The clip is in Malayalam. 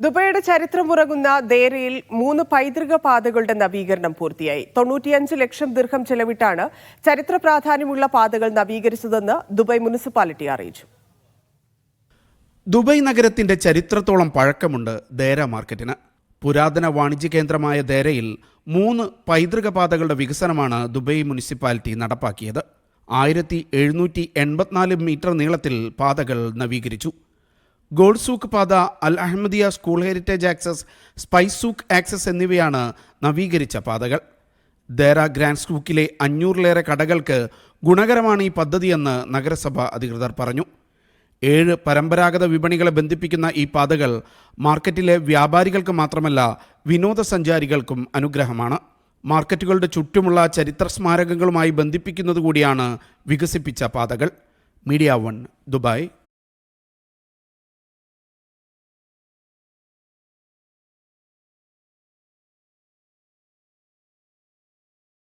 ദുബൈയുടെ ചരിത്രമുറങ്ങുന്ന ദേരയിൽ മൂന്ന് പൈതൃക പാതകളുടെ നവീകരണം പൂർത്തിയായി. തൊണ്ണൂറ്റിയഞ്ച് ലക്ഷം ദീർഘം ചെലവിട്ടാണ് ചരിത്ര പ്രാധാന്യമുള്ള പാതകൾ നവീകരിച്ചതെന്ന് ദുബായ് മുനിസിപ്പാലിറ്റി അറിയിച്ചു. ദുബൈ നഗരത്തിന്റെ ചരിത്രത്തോളം പഴക്കമുണ്ട് ദേര മാർക്കറ്റിന്. പുരാതന വാണിജ്യ കേന്ദ്രമായ ദേരയിൽ മൂന്ന് പൈതൃക പാതകളുടെ വികസനമാണ് ദുബൈ മുനിസിപ്പാലിറ്റി നടപ്പാക്കിയത്. ആയിരത്തി എഴുന്നൂറ്റി എൺപത്തിനാല് മീറ്റർ നീളത്തിൽ പാതകൾ നവീകരിച്ചു. ഗോൾഡ് സൂക്ക് പാത Al Ahmadiya school heritage access spice souk access എന്നിവയാണ് നവീകരിച്ച പാതകൾ. ദേറ ഗ്രാൻഡ് സൂക്കിലെ അഞ്ഞൂറിലേറെ കടകൾക്ക് ഗുണകരമാണ് ഈ പദ്ധതിയെന്ന് നഗരസഭ അധികൃതർ പറഞ്ഞു. ഏഴ് പരമ്പരാഗത വിപണികളെ ബന്ധിപ്പിക്കുന്ന ഈ പാതകൾ മാർക്കറ്റിലെ വ്യാപാരികൾക്ക് മാത്രമല്ല വിനോദസഞ്ചാരികൾക്കും അനുഗ്രഹമാണ്. മാർക്കറ്റുകളുടെ ചുറ്റുമുള്ള ചരിത്ര സ്മാരകങ്ങളുമായി ബന്ധിപ്പിക്കുന്നത് കൂടിയാണ് വികസിപ്പിച്ച പാതകൾ. Media one Dubai.